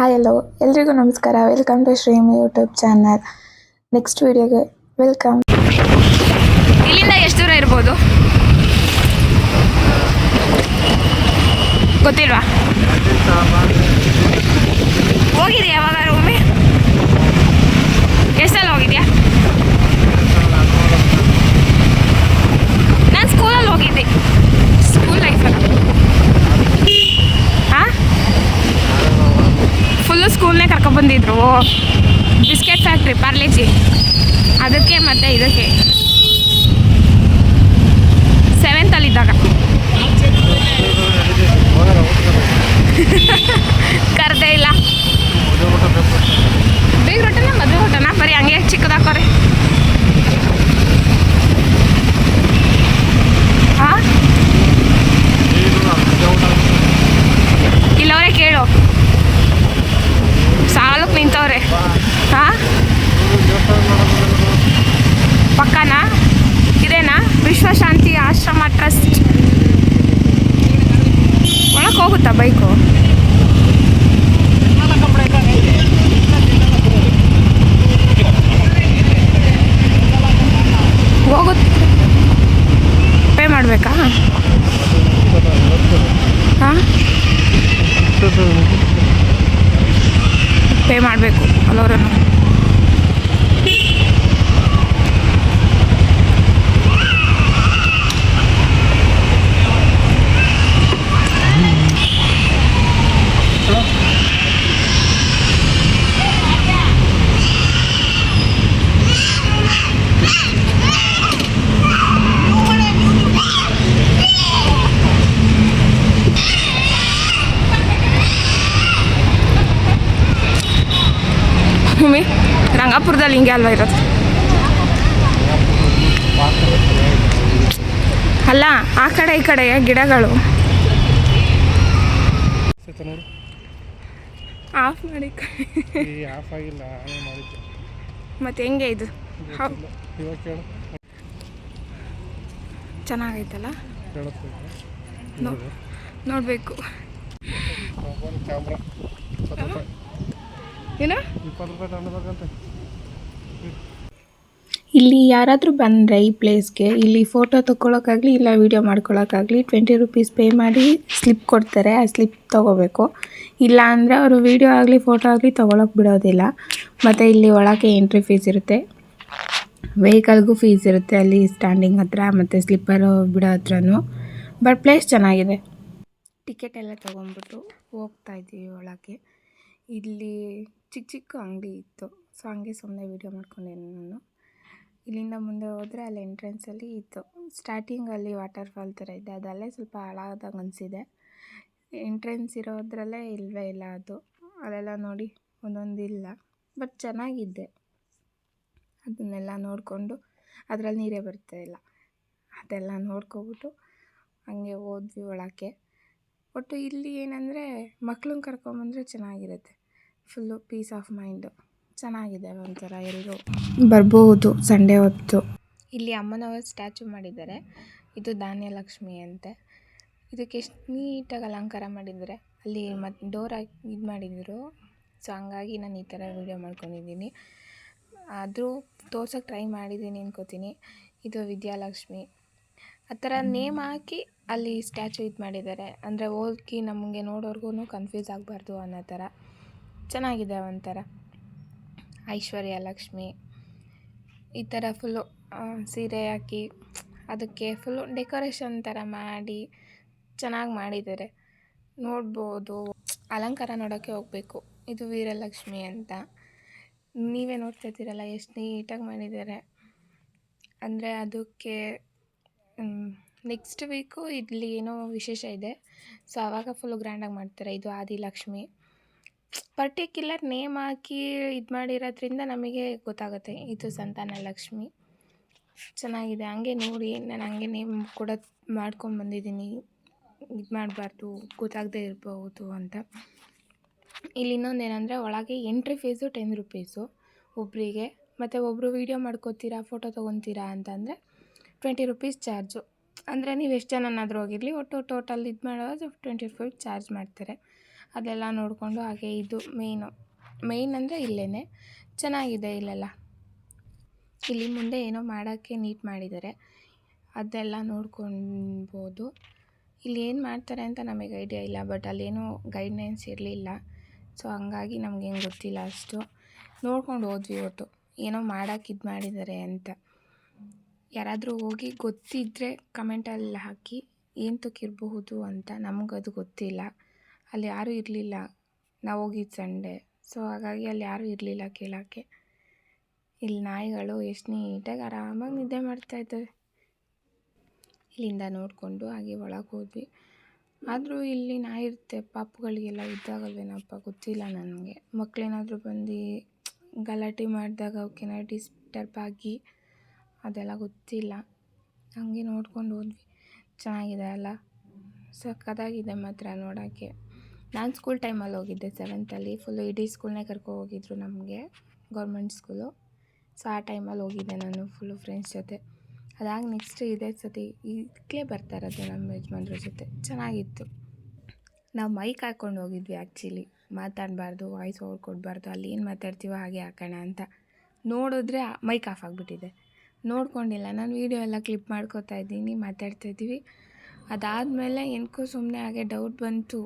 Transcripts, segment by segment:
Hi hello ಎಲ್ರಿಗೂ ನಮಸ್ಕಾರ. Welcome to Shreem YouTube channel next ವಿಡಿಯೋಗೆ ವೆಲ್ಕಮ್ ಇಲ್ಲಿಂದ ಎಷ್ಟು ದೂರ ಇರ್ಬೋದು? ಗೊತ್ತಿಲ್ವಾ? ಹೋಗಿದೆ ಯಾವಾಗ ಒಮ್ಮೆ ಎಷ್ಟು ಸಲ ಹೋಗಿದ್ಯಾ ನಾನು ಸ್ಕೂಲಲ್ಲಿ ಹೋಗಿದ್ದೆ ಸ್ಕೂಲ್ ಲೈಫಲ್ಲಿ ಹಾಂ ಫುಲ್ಲು ಸ್ಕೂಲ್ನೇ ಕರ್ಕೊಬಂದಿದ್ರು ಬಿಸ್ಕೆಟ್ ಫ್ಯಾಕ್ಟ್ರಿ ಪಾರ್ಲೆಜಿ ಅದಕ್ಕೆ ಮತ್ತೆ ಇದಕ್ಕೆ. ಸೆವೆಂತಲ್ಲಿದ್ದಾಗ ಕರ್ದೇ ಇಲ್ಲ. ಬೀಗ್ ರೊಟ್ಟೆನ ಮದುವೆ ಊಟನ? ಒಳಗೆ ko. ಹೋಗುತ್ತ ಪೇ ಮಾಡಬೇಕಾ? ಹಾಂ? ಪೇ ಮಾಡಬೇಕು ಅಲ್ಲವ್ರನ್ನು ಭೂಮಿ. ರಂಗಾಪುರದಲ್ಲಿ ಹಿಂಗೆ ಅಲ್ವಾ ಇರೋದು? ಅಲ್ಲ, ಆ ಕಡೆ, ಈ ಕಡೆ ಗಿಡಗಳು. ಆಫ್ ಮಾಡಿ ಮತ್ತೆ ಹೆಂಗೆ ಇದು? ಚೆನ್ನಾಗೈತಲ್ಲ? ನೋಡಬೇಕು ಮೊಬೈಲ್ ಕ್ಯಾಮ್ರಾ ಇಪ್ಪತ್ತು ರೂಪಾಯಿ ಇಲ್ಲಿ ಯಾರಾದರೂ ಬಂದರೆ ಈ ಪ್ಲೇಸ್ಗೆ ಇಲ್ಲಿ ಫೋಟೋ ತೊಗೊಳಕ್ಕಾಗಲಿ ಇಲ್ಲ ವೀಡಿಯೋ ಮಾಡ್ಕೊಳಕ್ಕಾಗಲಿ ಟ್ವೆಂಟಿ ರುಪೀಸ್ ಪೇ ಮಾಡಿ ಸ್ಲಿಪ್ ಕೊಡ್ತಾರೆ, ಆ ಸ್ಲಿಪ್ ತೊಗೋಬೇಕು. ಇಲ್ಲ ಅಂದರೆ ಅವರು ವೀಡಿಯೋ ಆಗಲಿ ಫೋಟೋ ಆಗಲಿ ತೊಗೊಳಕ್ಕೆ ಬಿಡೋದಿಲ್ಲ. ಮತ್ತು ಇಲ್ಲಿ ಒಳಗೆ ಎಂಟ್ರಿ ಫೀಸ್ ಇರುತ್ತೆ. ವೆಹಿಕಲ್ಗೂ ಫೀಸ್ ಇರುತ್ತೆ ಅಲ್ಲಿ ಸ್ಟ್ಯಾಂಡಿಂಗ್ ಹತ್ರ, ಮತ್ತು ಸ್ಲಿಪ್ಪರು ಬಿಡೋ ಹತ್ರನೂ. ಬಟ್ ಪ್ಲೇಸ್ ಚೆನ್ನಾಗಿದೆ. ಟಿಕೆಟ್ ಎಲ್ಲ ತೊಗೊಂಡ್ಬಿಟ್ಟು ಹೋಗ್ತಾ ಇದ್ದೀವಿ ಒಳಗೆ. ಇಲ್ಲಿ ಚಿಕ್ಕ ಚಿಕ್ಕ ಅಂಗಡಿ ಇತ್ತು. ಸೊ ಹಂಗೆ ಸುಮ್ಮನೆ ವೀಡಿಯೋ ಮಾಡ್ಕೊಂಡೆ ನಾನು. ಇಲ್ಲಿಂದ ಮುಂದೆ ಹೋದರೆ ಅಲ್ಲಿ ಎಂಟ್ರೆನ್ಸಲ್ಲಿ ಇತ್ತು. ಸ್ಟಾರ್ಟಿಂಗಲ್ಲಿ ವಾಟರ್ ಫಾಲ್ ಥರ ಇದೆ. ಅದಲ್ಲೇ ಸ್ವಲ್ಪ ಹಾಳಾದಾಗ ಅನಿಸಿದೆ. ಎಂಟ್ರೆನ್ಸ್ ಇರೋದ್ರಲ್ಲೇ ಇಲ್ಲವೇ ಇಲ್ಲ ಅದು. ಅಲ್ಲೆಲ್ಲ ನೋಡಿ ಒಂದೊಂದು ಇಲ್ಲ. ಬಟ್ ಚೆನ್ನಾಗಿದೆ. ಅದನ್ನೆಲ್ಲ ನೋಡಿಕೊಂಡು ಅದರಲ್ಲಿ ನೀರೇ ಬರ್ತಾ ಇಲ್ಲ. ಅದೆಲ್ಲ ನೋಡ್ಕೊಬಿಟ್ಟು ಹಂಗೆ ಹೋದ್ವಿ ಒಳಕ್ಕೆ. ಒಟ್ಟು ಇಲ್ಲಿ ಏನಂದರೆ ಮಕ್ಳನ್ನ ಕರ್ಕೊಂಬಂದರೆ ಚೆನ್ನಾಗಿರುತ್ತೆ. ಫುಲ್ಲು ಪೀಸ್ ಆಫ್ ಮೈಂಡು ಚೆನ್ನಾಗಿದೆ ಒಂಥರ ಎಲ್ಲರೂ ಬರ್ಬೋದು ಸಂಡೇ ಹೊತ್ತು. ಇಲ್ಲಿ ಅಮ್ಮನವರ ಸ್ಟ್ಯಾಚು ಮಾಡಿದ್ದಾರೆ. ಇದು ಧಾನ್ಯಲಕ್ಷ್ಮಿ ಅಂತೆ. ಇದಕ್ಕೆ ಎಷ್ಟು ನೀಟಾಗಿ ಅಲಂಕಾರ ಮಾಡಿದ್ದಾರೆ. ಅಲ್ಲಿ ಮತ್ತು ಡೋರ್ ಹಾಕಿ ಇದು ಮಾಡಿದರು. ಸೊ ಹಂಗಾಗಿ ನಾನು ಈ ಥರ ವೀಡಿಯೋ ಮಾಡ್ಕೊಂಡಿದ್ದೀನಿ. ಆದರೂ ತೋರ್ಸೋಕ್ಕೆ ಟ್ರೈ ಮಾಡಿದ್ದೀನಿ ಅನ್ಕೋತೀನಿ. ಇದು ವಿದ್ಯಾಲಕ್ಷ್ಮಿ. ಆ ಥರ ನೇಮ್ ಹಾಕಿ ಅಲ್ಲಿ ಸ್ಟ್ಯಾಚು ಇದು ಮಾಡಿದ್ದಾರೆ. ಅಂದರೆ ಹೋಗಿ ನಮಗೆ ನೋಡೋರ್ಗು ಕನ್ಫ್ಯೂಸ್ ಆಗಬಾರ್ದು ಅನ್ನೋ ಥರ. ಚೆನ್ನಾಗಿದೆ ಒಂಥರ. ಐಶ್ವರ್ಯ, ಲಕ್ಷ್ಮಿ, ಈ ಥರ ಫುಲ್ಲು ಸೀರೆ ಹಾಕಿ ಅದಕ್ಕೆ ಫುಲ್ಲು ಡೆಕೋರೇಷನ್ ಥರ ಮಾಡಿ ಚೆನ್ನಾಗಿ ಮಾಡಿದ್ದಾರೆ. ನೋಡ್ಬೋದು, ಅಲಂಕಾರ ನೋಡೋಕ್ಕೆ ಹೋಗಬೇಕು. ಇದು ವೀರಲಕ್ಷ್ಮಿ ಅಂತ. ನೀವೇ ನೋಡ್ತಾ ಇದ್ದೀರಲ್ಲ ಎಷ್ಟು ನೀಟಾಗಿ ಮಾಡಿದ್ದಾರೆ. ಅಂದರೆ ಅದಕ್ಕೆ ನೆಕ್ಸ್ಟ್ ವೀಕು ಇಲ್ಲಿ ಏನೋ ವಿಶೇಷ ಇದೆ. ಸೊ ಆವಾಗ ಫುಲ್ಲು ಗ್ರ್ಯಾಂಡಾಗಿ ಮಾಡ್ತಾರೆ. ಇದು ಆದಿಲಕ್ಷ್ಮಿ. ಪರ್ಟಿಕ್ಯುಲರ್ ನೇಮ್ ಹಾಕಿ ಇದು ಮಾಡಿರೋದ್ರಿಂದ ನಮಗೆ ಗೊತ್ತಾಗುತ್ತೆ. ಇದು ಸಂತಾನ ಲಕ್ಷ್ಮಿ. ಚೆನ್ನಾಗಿದೆ. ಹಂಗೆ ನೋಡಿ, ನಾನು ಹಂಗೆ ನೇಮ್ ಕೂಡ ಮಾಡ್ಕೊಂಡು ಬಂದಿದ್ದೀನಿ. ಇದು ಮಾಡಬಾರ್ದು, ಗೊತ್ತಾಗದೇ ಇರಬಹುದು ಅಂತ. ಇಲ್ಲಿ ಇನ್ನೊಂದು ಏನಂದರೆ, ಒಳಗೆ ಎಂಟ್ರಿ ಫೀಸು ಟೆನ್ ರುಪೀಸು ಒಬ್ಬರಿಗೆ ಮತ್ತು ಒಬ್ಬರು ವೀಡಿಯೋ ಮಾಡ್ಕೋತೀರಾ ಫೋಟೋ ತೊಗೊತೀರಾ ಅಂತಂದರೆ ಟ್ವೆಂಟಿ ರುಪೀಸ್ ಚಾರ್ಜು ಅಂದರೆ ನೀವು ಎಷ್ಟು ಜನನಾದರೂ ಹೋಗಿರಲಿ, ಒಟ್ಟು ಟೋಟಲ್ ಇದು ಮಾಡೋದು ಟ್ವೆಂಟಿ ರುಪೀಸ್ ಚಾರ್ಜ್ ಮಾಡ್ತಾರೆ. ಅದೆಲ್ಲ ನೋಡಿಕೊಂಡು ಹಾಗೆ ಇದು ಮೇಯ್ನು ಮೇಯ್ನ್ ಅಂದರೆ ಇಲ್ಲೇ ಚೆನ್ನಾಗಿದೆ ಇಲ್ಲೆಲ್ಲ. ಇಲ್ಲಿ ಮುಂದೆ ಏನೋ ಮಾಡೋಕ್ಕೆ ನೀಟ್ ಮಾಡಿದ್ದಾರೆ. ಅದೆಲ್ಲ ನೋಡ್ಕೊಬೋದು ಇಲ್ಲಿ ಏನು ಮಾಡ್ತಾರೆ ಅಂತ ನಮಗೆ ಐಡಿಯಾ ಇಲ್ಲ ಬಟ್ ಅಲ್ಲೇನೋ ಗೈಡ್ಲೈನ್ಸ್ ಇರಲಿಲ್ಲ. ಸೊ ಹಂಗಾಗಿ ನಮಗೇನು ಗೊತ್ತಿಲ್ಲ ಅಷ್ಟು. ನೋಡ್ಕೊಂಡು ಹೋದ್ವಿ ಒಟ್ಟು. ಏನೋ ಮಾಡೋಕೆ ಇದು ಮಾಡಿದ್ದಾರೆ ಅಂತ. ಯಾರಾದರೂ ಹೋಗಿ ಗೊತ್ತಿದ್ದರೆ ಕಮೆಂಟಲ್ಲಿ ಹಾಕಿ. ಏನು ಏಂತಕ್ಕಿರಬಹುದು ಅಂತ ನಮಗದು ಗೊತ್ತಿಲ್ಲ. ಅಲ್ಲಿ ಯಾರೂ ಇರಲಿಲ್ಲ. ನಾವು ಹೋಗಿದ್ದು ಸಂಡೇ. ಸೊ ಹಾಗಾಗಿ ಅಲ್ಲಿ ಯಾರೂ ಇರಲಿಲ್ಲ ಕೇಳೋಕ್ಕೆ. ಇಲ್ಲಿ ನಾಯಿಗಳು ಎಷ್ಟು ನೀಟಾಗಿ ಆರಾಮಾಗಿ ನಿದ್ದೆ ಮಾಡ್ತಾಯಿದ್ದಾವೆ ಇಲ್ಲಿಂದ ನೋಡಿಕೊಂಡು ಹಾಗೆ ಒಳಗೆ ಹೋದ್ವಿ. ಆದರೂ ಇಲ್ಲಿ ನಾಯಿ ಇರುತ್ತೆ. ಪಾಪುಗಳಿಗೆಲ್ಲ ಇದ್ದಾಗಲ್ವೇನಪ್ಪ ಗೊತ್ತಿಲ್ಲ ನನಗೆ. ಮಕ್ಕಳೇನಾದರೂ ಬಂದು ಗಲಾಟೆ ಮಾಡಿದಾಗ ಅವಕ್ಕೇನಾದ್ರು ಡಿಸ್ಟರ್ಬ್ ಆಗಿ, ಅದೆಲ್ಲ ಗೊತ್ತಿಲ್ಲ. ಹಾಗೆ ನೋಡ್ಕೊಂಡು ಹೋದ್ವಿ. ಚೆನ್ನಾಗಿದೆ ಅಲ್ಲ? ಸಖತ್ತಾಗಿದೆ ಮಾತ್ರ ನೋಡೋಕ್ಕೆ. ನಾನು ಸ್ಕೂಲ್ ಟೈಮಲ್ಲಿ ಹೋಗಿದ್ದೆ ಸೆವೆಂತಲ್ಲಿ ಫುಲ್ಲು ಇಡೀ ಸ್ಕೂಲ್ನೇ ಕರ್ಕೊ ಹೋಗಿದ್ರು ನಮಗೆ ಗೌರ್ಮೆಂಟ್ ಸ್ಕೂಲು ಸೊ ಆ ಟೈಮಲ್ಲಿ ಹೋಗಿದ್ದೆ ನಾನು ಫುಲ್ಲು ಫ್ರೆಂಡ್ಸ್ ಜೊತೆ. ಅದಾಗಿ ನೆಕ್ಸ್ಟ್ ಇದೇ ಸತಿ ಇದಕ್ಕೆ ಬರ್ತಾ ಇರೋದು ನಮ್ಮ ಯಜಮಾನ್ರ ಜೊತೆ. ಚೆನ್ನಾಗಿತ್ತು. ನಾವು ಮೈಕ್ ಹಾಕ್ಕೊಂಡು ಹೋಗಿದ್ವಿ ಆ್ಯಕ್ಚುಲಿ ಮಾತಾಡಬಾರ್ದು ವಾಯ್ಸ್ ಓವರ್ ಕೊಡಬಾರ್ದು, ಅಲ್ಲಿ ಏನು ಮಾತಾಡ್ತೀವೋ ಹಾಗೆ ಹಾಕೋಣ ಅಂತ. ನೋಡಿದ್ರೆ ಮೈಕ್ ಆಫ್ ಆಗಿಬಿಟ್ಟಿದೆ. ನೋಡ್ಕೊಂಡಿಲ್ಲ. ನಾನು ವೀಡಿಯೋ ಎಲ್ಲ ಕ್ಲಿಪ್ ಮಾಡ್ಕೋತಾ ಇದ್ದೀನಿ, ಮಾತಾಡ್ತಾ ಇದ್ದೀವಿ. ಅದಾದಮೇಲೆ ಏನಕ್ಕೂ ಸುಮ್ಮನೆ ಹಾಗೆ ಡೌಟ್ ಬಂತು.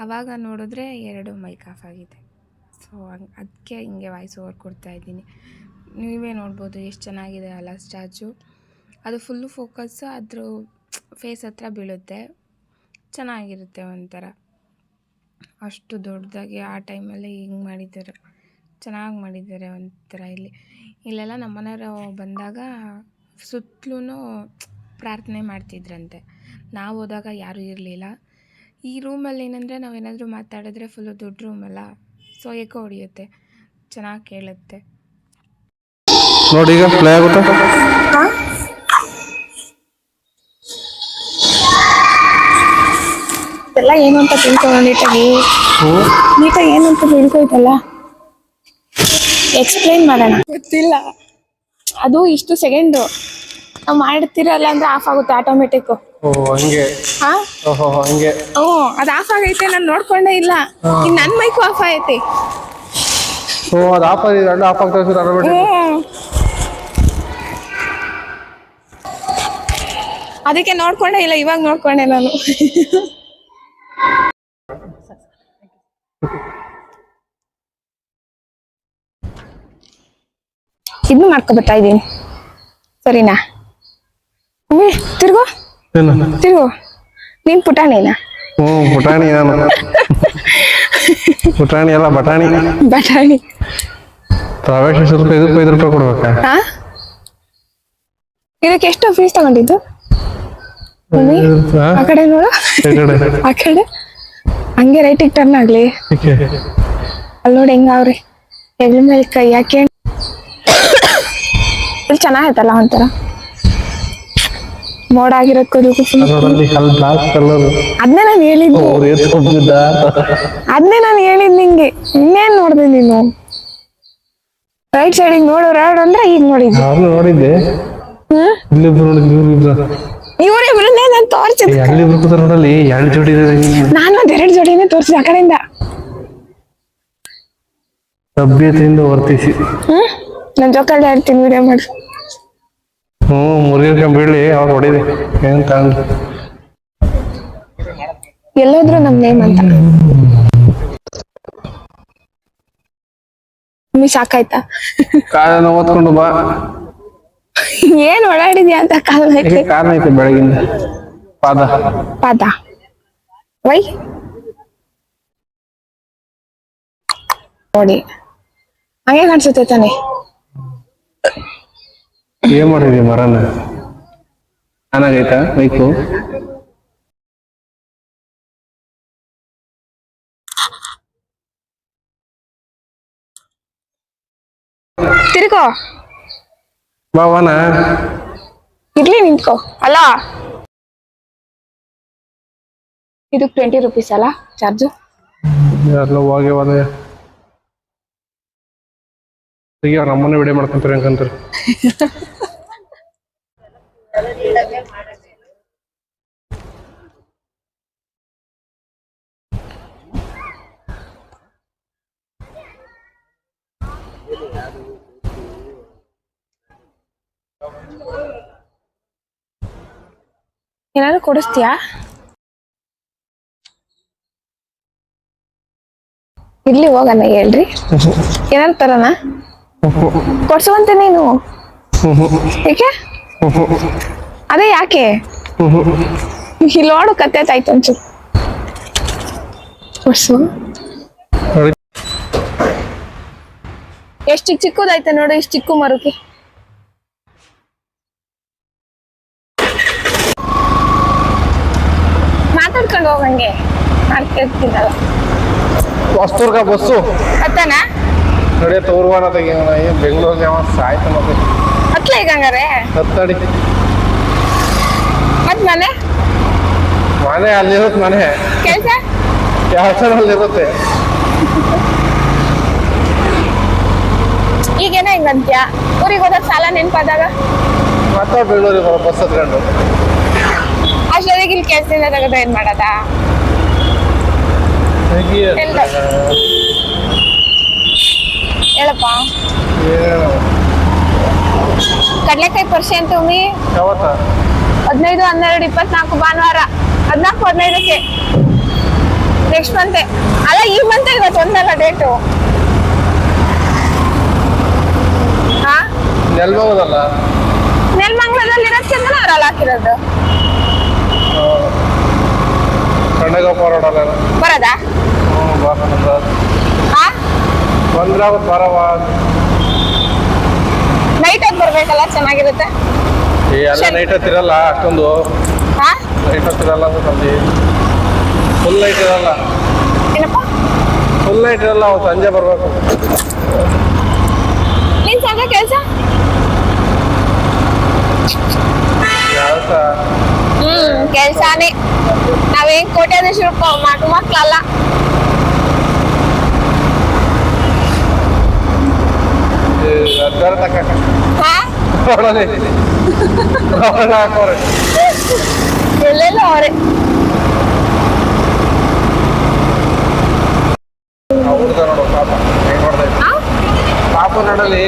ಆವಾಗ ನೋಡಿದ್ರೆ ಎರಡು ಮೈಕ್ ಆಫ್ ಆಗಿದೆ. ಸೊ ಅದಕ್ಕೆ ಹಿಂಗೆ ವಾಯ್ಸ್ ಓವರ್ ಕೊಡ್ತಾ ಇದ್ದೀನಿ. ನೀವೇ ನೋಡ್ಬೋದು ಎಷ್ಟು ಚೆನ್ನಾಗಿದೆ ಅಲ್ಲ ಸ್ಟ್ಯಾಚು. ಅದು ಫುಲ್ಲು ಫೋಕಸ್ ಅದ್ರ ಫೇಸ್ ಹತ್ರ ಬೀಳುತ್ತೆ. ಚೆನ್ನಾಗಿರುತ್ತೆ ಒಂಥರ. ಅಷ್ಟು ದೊಡ್ಡದಾಗಿ ಆ ಟೈಮಲ್ಲಿ ಹಿಂಗೆ ಮಾಡಿದ್ದಾರೆ. ಚೆನ್ನಾಗಿ ಮಾಡಿದ್ದಾರೆ ಒಂಥರ ಇಲ್ಲಿ. ಇಲ್ಲೆಲ್ಲ ನಮ್ಮ ಮನೆಯವರು ಬಂದಾಗ ಸುತ್ತಲೂ ಪ್ರಾರ್ಥನೆ ಮಾಡ್ತಿದ್ರಂತೆ. ನಾವು ಹೋದಾಗ ಯಾರೂ ಇರಲಿಲ್ಲ. ಈ ರೂಮಲ್ಲಿ ಏನಂದರೆ ನಾವೇನಾದರೂ ಮಾತಾಡಿದ್ರೆ ಫುಲ್ಲು ದೊಡ್ಡ ರೂಮಲ್ಲ ಸೊ ಏಕೋ ಹೊಡಿಯುತ್ತೆ. ಚೆನ್ನಾಗಿ ಕೇಳುತ್ತೆ. ನೋಡಿ ಈಗ ಪ್ಲೇ ಆಗುತ್ತೆ. ಎಲ್ಲ ಏನು ಅಂತ ತಿಳ್ಕೊಳ್ಳೋ ನೀಟಾಗಿ. ನೀಟಾಗಿ ಏನು ಅಂತ ತಿಳ್ಕೊಯ್ತಲ್ಲ? ಎಕ್ಸ್ಪ್ಲೈನ್ ಮಾಡೋಣ. ಗೊತ್ತಿಲ್ಲ. ಅದು ಇಷ್ಟು ಸೆಕೆಂಡು ನಾವು ಮಾಡ್ತಿರಲ್ಲ ಅಂದ್ರೆ ಆಫ್ ಆಗುತ್ತೆ ಆಟೋಮೆಟಿಕ್ ಓ ಹಂಗೆ. ಹಾಂ? ಓಹೋ ಹಂಗೆ. ಅದು ಆಫ್ ಆಗೈತೆ ನಾನ್ ನೋಡ್ಕೊಂಡೇ ಇಲ್ಲ. ಇನ್ ನನ್ನ ಮೈಕು ಆಫ್ ಆಗೈತಿ. ಓ ಅದು ಆಫ್ ಆಗಿದೆ ಎರಡು ಆಫ್ ಆಗ್ತಾ ಆಟೋಮೆಟಿಕ್ ಅದಕ್ಕೆ ನೋಡ್ಕೊಂಡೇ ಇಲ್ಲ ಇವಾಗ ನೋಡ್ಕೊಂಡೆ ನಾನು. ಇದನ್ನು ಮಾಡ್ಕೊಬರ್ತಾ ಇದ್ದೀನಿ. ಸರಿನಾ? ಹ್ಞೂ ತಿರ್ಗೋ. ತಿರ್ಗೋ. ನೀನು ಪುಟಾಣಿನಾ ಹ್ಞೂ ಪುಟಾಣಿ ನಾನು. ಪುಟಾಣಿ ಅಲ್ಲ ಬಟಾಣಿ. ಬಟಾಣಿ. ಪ್ರವೇಶ ಶುಲ್ಕ ಇದಕ್ಕೆ ಐದು ರೂಪಾಯಿ ಕೊಡ್ಬೇಕಾ? ಇದಕ್ಕೆ ಎಷ್ಟು ಫೀಸ್ ತಗೊಂಡಿದ್ದು? ಆ ಕಡೆ ನೋಡು. ಆ ಕಡೆ. ಹಂಗೆ ರೈಟಿಗೆ ಟರ್ನ್ ಆಗ್ಲಿ. ಅಲ್ಲಿ ನೋಡಿ ಹೆಂಗ ಅವ್ರಿ. ಹೆಗ್ಲ ಮೇಲೆ ಕೈ ಯಾಕೆ ಇಲ್ಲಿ ಚೆನ್ನಾಗೈತಲ್ಲ ಒಂಥರ. ಮೋಡ ಅದರಲ್ಲಿ ಬ್ಲಾಕ್ ಕಲರ್ ಅದನ್ನೇ ನಾನು ಹೇಳಿದ್ದು. ಅವ್ರು ಎತ್ಕೊಂಡಿದ್ದ ಅದನ್ನೇ ನಾನು ಹೇಳಿದ್ ನಿಂಗೆ. ಇನ್ನೇನ್ ನೋಡ್ದೆ ನೀನು? ರೈಟ್ ಸೈಡಿಂಗ್ ನೋಡು ಅಂದ್ರೆ ಈಗ ನೋಡಿದ್ದೆ. ನಾನು ನೋಡಿದ್ದೆ. ಹ್ಮ್ ಇಲ್ಲಿಬ್ರು ನೋಡಿದ್ವಿ ಇವ್ರಿಬ್ರು ಇವ್ರಿಬ್ರನ್ನೇ ನಾನು ತೋರ್ಸಿದ್ ಎಲ್ಲಿಬ್ರು ಕೂತಾರ ನೋಡಲ್ಲಿ ಎರಡು ಜೋಡಿ ಇದೆ ನಾನು ಒಂದ್ ಎರಡು ಜೋಡಿನೇ ತೋರಿಸಿದೆ ಆ ಕಡೆಯಿಂದ. ಸಭ್ಯತೆಯಿಂದ ವರ್ತಿಸಿ. ಹ್ಮ್? ನಾನು ಜೋಕಾಲಿ ಆಡ್ತೀನಿ ವಿಡಿಯೋ ಮಾಡಿ. ಹ್ಞೂ ಮುರಿಯರ್ಕ ಬೀಳಿ ಅವ್ರು ಹೊಡಿದೆ ಏನು ತಂದ ಎಲ್ಲಾದ್ರೂ ನಮ್ ನೇಮ್ ಅಂತ. ಮಮ್ಮಿ ಸಾಕಾಯ್ತಾ ಕಾಲನ ಓದ್ಕೊಂಡು ಬಾ. ಏನ್ ಓಡಾಡಿದ್ಯಾ ಅಂತ ಕಾಲ ಯಾಕೆ ಕಾರಣ ಐತೆ ಬೆಳಗಿಂದ? ಪಾದ. ಪಾದ. ವೈ? ನೋಡಿ. ಹಂಗೆ ಕಾಣಿಸುತ್ತೆ ತಾನೆ. ಏನ್ ಮಾಡಿದ್ವಿ ಮರನ? ಚೆನ್ನಾಗೈತಾ? ಬೈಕು ತಿರ್ಕೋ ಬಾವನ ಇರ್ಲಿ ನಿಂತ್ಕೋ. ಅಲ್ಲ ಇದು ಟ್ವೆಂಟಿ ರುಪೀಸ್ ಅಲ್ಲ ಚಾರ್ಜು ಎಲ್ಲ ಹೋಗಿ ಹೋದ. ಈಗ ನಮ್ಮನೆ ವಿಡಿಯೋ ಮಾಡ್ಕೊಂತಾರೆ ಹಂಗಂತಾರೆ? ಏನಾದ್ರು ಕೊಡಿಸ್ತೀಯಾ? ಇಲ್ಲಿ ಹೋಗಣ ಹೇಳ್ರಿ. ಏನಾದ್ರು ತರನ? ಕೊಡ್ಸುವಂತೆ ನೀನು? ಏಕೆ? ಅದೇ ಯಾಕೆ? ಇಲ್ಲಿ ನೋಡು ಕತ್ತೆ ಆಯ್ತು ಅಂಚು ಕೊಡ್ಸು. ಎಷ್ಟು ಚಿಕ್ಕ ಚಿಕ್ಕದಾಯ್ತು ನೋಡು ಇಷ್ಟು ಚಿಕ್ಕ ಮರುಕಿ ಮಾತಾಡ್ಕೊಂಡು ಹೋಗಂಗೆ ವಸ್ತುರ್ಗ ಬಸ್ಸು? ಹತ್ತಾನ? ನೋಡಿ ತೋರ್ವಾನ ತೆಗಿಯೋಣ ಏನು ಬೆಂಗಳೂರಿಗೆ ಅವ ಸಾಯ್ತು ಮತ್ತೆ. ಹತ್ಲ ಈಗ ಹಂಗಾರೆ ಹತ್ತಡಿ. ಮತ್ ಮನೆ? ಮನೆ ಅಲ್ಲಿರುತ್ತೆ ಮನೆ. ಕೆಲಸ? ಕೆಲಸ ಅಲ್ಲಿರುತ್ತೆ. ಈಗೇನ ಹಿಂಗಂತ್ಯ? ಊರಿಗೆ ಹೋದಾಗ ಸಾಲ ನೆನ್ಪಾದಾಗ? ಮತ್ತೆ ಬೆಂಗಳೂರಿಗೆ ಬಸ್ ಹತ್ಕೊಂಡು. ಇಲ್ಲಿ ಕೆಲ್ಸದಿಂದ ತೆಗೆದು ಏನ್ ಮಾಡದ. ಹೇಳಪ್ಪ. ಕಡ್ಲೆಕಾಯಿ ಪರ್ಷಿ ಅಂತ ಉಮಿ ಹದಿನೈದು ಹನ್ನೆರಡು ಇಪ್ಪತ್ನಾಲ್ಕು ಭಾನುವಾರ. ಹದಿನಾಲ್ಕು ಹದಿನೈದಕ್ಕೆ. ನೆಕ್ಸ್ಟ್ ಮಂತ್ ಅಲ್ಲ ಈ ಮಂತ್ ಇವತ್ತು ಒಂದಲ್ಲ ಡೇಟು ಹಾ? ನೆಲ್ಬೋದಲ್ಲ? ಚಂದನ ಅವ್ರಲ್ಲಿ ಹಾಕಿರೋದು. ಕಣ್ಣಗ ರೋಡಲ್ಲ ಬರೋದಾ? ಹ್ಞೂ ಬಾ ಹಾ? ಬಂದ್ರಾಗ ಬರವ. ನೈಟ್ ಹೊತ್ತು ಬರ್ಬೇಕಲ್ಲ ಚೆನ್ನಾಗಿರುತ್ತೆ? ಎಲ್ಲ ನೈಟ್ ಹತ್ತಿರಲ್ಲ ಅಷ್ಟೊಂದು. ಹಾ? ನೈಟ್ ಹತ್ತಿರಲ್ಲ ಸಂಜೆ ಫುಲ್ ನೈಟ್ ಇರಲ್ಲ. ಫುಲ್ ನೈಟ್ ಇರಲ್ಲ ಅವ್ರು ಸಂಜೆ ಬರಬೇಕು. ನೀನ್ ಸಂಜೆ ಕೆಲಸ? ಹ್ಮ್ ಕೆಲ್ಸಾನೇ ನಾವೇನ್ ಕೋಟ್ಯಾಧೀಶರು ಮಕ್ ಮಕ್ಳಲ್ಲ ಬೇರೆ ತಕ್ಕ ಹಾ ರೋಡಲ್ಲಿ ರೋಡ್ ಹಾಕೋರೆ ಎಲ್ಲೆಲ್ಲ ಅವ್ರೆ ಅವ್ರದ ನೋಡು ಪಾಪ ಹೆಂಗ್ ನೋಡ್ತಾ ಇದ್ದ ಹಾ? ಪಾಪ ನೋಡಲಿ